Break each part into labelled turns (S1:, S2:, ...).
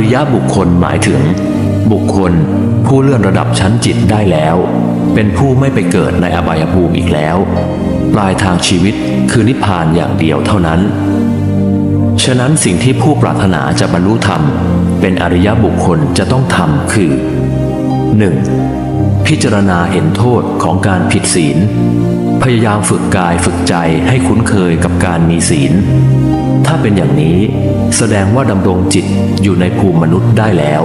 S1: ริยบุคคลหมายถึง บุคคล ผู้เลื่อนระดับชั้นจิตได้แล้ว เป็นผู้ไม่ไปเกิดในอบายภูมิอีกแล้ว ปลายทางชีวิตคือนิพพานอย่างเดียวเท่านั้น ฉะนั้นสิ่งที่ผู้ปรารถนาจะบรรลุธรรม เป็นอริยบุคคลจะต้องทำคือ 1. พิจารณาเห็นโทษของการผิดศีล พยายามฝึกกายฝึกใจให้คุ้นเคยกับการมีศีล ถ้าเป็นอย่างนี้แสดงว่าดำรงจิตอยู่ในภูมิมนุษย์ได้แล้ว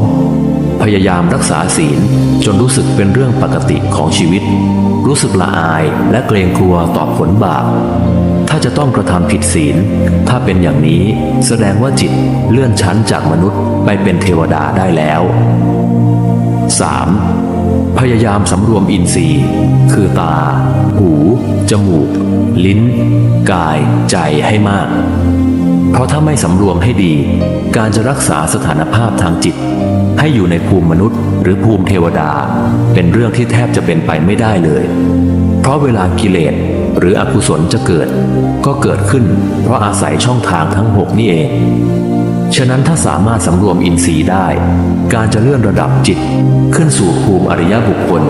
S1: 2. พยายามรักษาศีลจนรู้สึกเป็นเรื่องปกติของชีวิต รู้สึกละอายและเกรงกลัวต่อผลบาปถ้าจะต้องกระทำผิดศีล ถ้าเป็นอย่างนี้แสดงว่าจิตเลื่อนชั้นจากมนุษย์ไปเป็นเทวดาได้แล้ว 3. พยายามสำรวมอินทรีย์ คือตา หู จมูก ลิ้น กาย ใจให้มาก เพราะถ้าไม่สำรวมให้ดี การจะรักษาสถานภาพทางจิต ให้อยู่ในภูมิมนุษย์ หรือภูมิเทวดา เป็นเรื่องที่แทบจะเป็นไปไม่ได้เลย เพราะเวลากิเลสหรืออกุศลจะเกิด ก็เกิดขึ้น เพราะอาศัยช่องทางทั้งหกนี่เอง ฉะนั้นถ้าสามารถสำรวมอินทรีย์ได้ การจะเลื่อนระดับจิต ขึ้นสู่ภูมิอริยบุคคล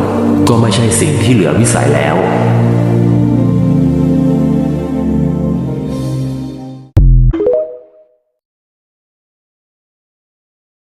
S1: ก็ไม่ใช่สิ่งที่เหลือวิสัยแล้ว